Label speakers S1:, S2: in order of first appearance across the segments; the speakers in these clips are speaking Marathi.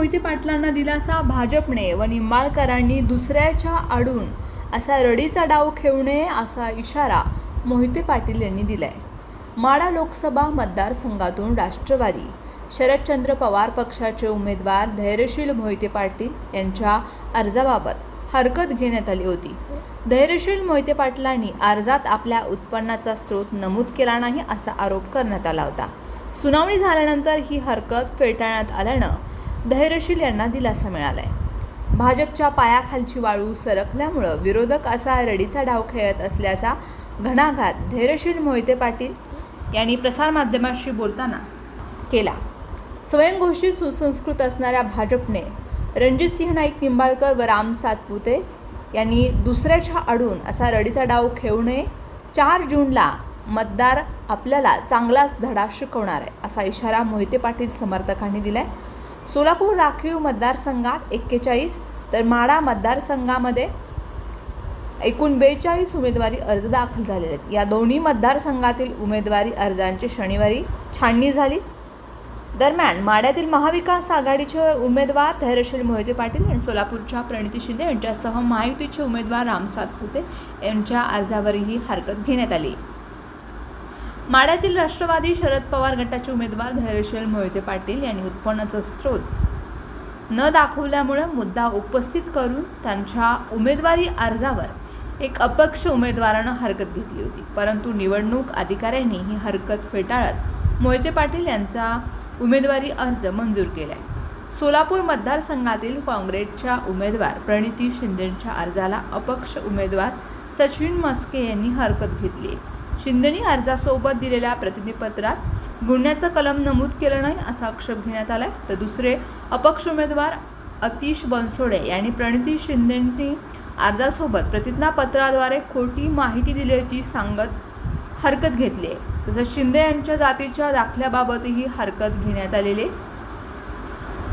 S1: मोहिते पाटलांना दिलासा भाजपने व निंबाळकरांनी दुसऱ्याच्या आडून असा रडीचा डाव खेळू नये असा इशारा मोहिते पाटील यांनी दिलाय. माडा लोकसभा मतदारसंघातून राष्ट्रवादी. शरदचंद्र पवार पक्षाचे उमेदवार धैर्यशील मोहिते पाटील यांच्या अर्जाबाबत हरकत घेण्यात आली होती. धैर्यशील मोहिते पाटलांनी अर्जात आपल्या उत्पन्नाचा स्रोत नमूद केला नाही असा आरोप करण्यात आला होता. सुनावणी झाल्यानंतर ही हरकत फेटाळण्यात आल्यानं धैर्यशील यांना दिलासा मिळालाय. भाजपच्या पायाखालची वाळू सरकल्यामुळं विरोधक असा रडीचा डाव खेळत असल्याचा घणाघात धैर्यशील मोहिते पाटील यांनी प्रसारमाध्यमांशी बोलताना केला. स्वयंघोषित सुसंस्कृत असणाऱ्या भाजपने रणजितसिंह नाईक निंबाळकर व राम सातपुते यांनी दुसऱ्याच्या आडून असा रडीचा डाव खेळू नये चार जूनला मतदार आपल्याला चांगलाच धडा शिकवणार आहे असा इशारा मोहिते पाटील समर्थकांनी दिला आहे सोलापूर राखीव मतदारसंघात एक्केचाळीस तर माडा मतदारसंघामध्ये एकूण बेचाळीस उमेदवारी अर्ज दाखल झालेले आहेत. या दोन्ही मतदारसंघातील उमेदवारी अर्जांची शनिवारी छाननी झाली. दरम्यान माड्यातील महाविकास आघाडीचे उमेदवार धैर्यशील मोहिते पाटील आणि सोलापूरच्या प्रणिती शिंदे यांच्यासह महायुतीचे उमेदवार राम सातपुते यांच्या अर्जावरही हरकत घेण्यात आली. माड्यातील राष्ट्रवादी शरद पवार गटाचे उमेदवार धैर्यशील मोहिते पाटील यांनी उत्पन्नाचा स्रोत न दाखवल्यामुळे मुद्दा उपस्थित करून त्यांच्या उमेदवारी अर्जावर एक अपक्ष उमेदवारानं हरकत घेतली होती. परंतु निवडणूक अधिकाऱ्यांनी ही हरकत फेटाळत मोहिते पाटील यांचा उमेदवारी अर्ज मंजूर केला आहे सोलापूर मतदारसंघातील काँग्रेसच्या उमेदवार प्रणिती शिंदेच्या अर्जाला अपक्ष उमेदवार सचिन मस्के यांनी हरकत घेतली आहे. शिंदेनी अर्जासोबत दिलेल्या प्रतिनिधीपत्रात गुन्ह्याचं कलम नमूद केलं नाही असा आक्षेप घेण्यात आलाय. तर दुसरे अपक्ष उमेदवार अतिश बनसोडे यांनी प्रणिती शिंदेनी अर्जासोबत प्रतिज्ञापत्राद्वारे खोटी माहिती दिल्याची सांगत हरकत घेतली आहे. तसंच शिंदे यांच्या जातीच्या दाखल्याबाबतही हरकत घेण्यात आलेली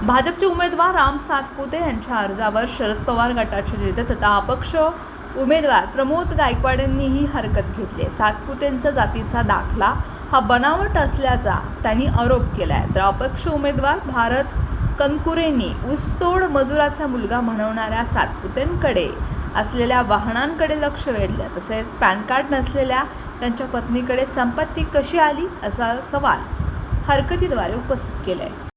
S1: भाजपचे उमेदवार राम सातपुते यांच्या अर्जावर शरद पवार गटाचे नेते तथा अपक्ष उमेदवार प्रमोद गायकवाडांनीही हरकत घेतली आहे. सातपुतेंचा जातीचा दाखला हा बनावट असल्याचा त्यांनी आरोप केला आहे तर अपक्ष उमेदवार भारत कनकुरेंनी ऊसतोड मजुराचा मुलगा म्हणवणाऱ्या सातपुतेंकडे असलेल्या वाहनांकडे लक्ष वेधलं. तसेच पॅन कार्ड नसलेल्या त्यांच्या पत्नीकडे संपत्ती कशी आली असा सवाल हरकतीद्वारे उपस्थित केला आहे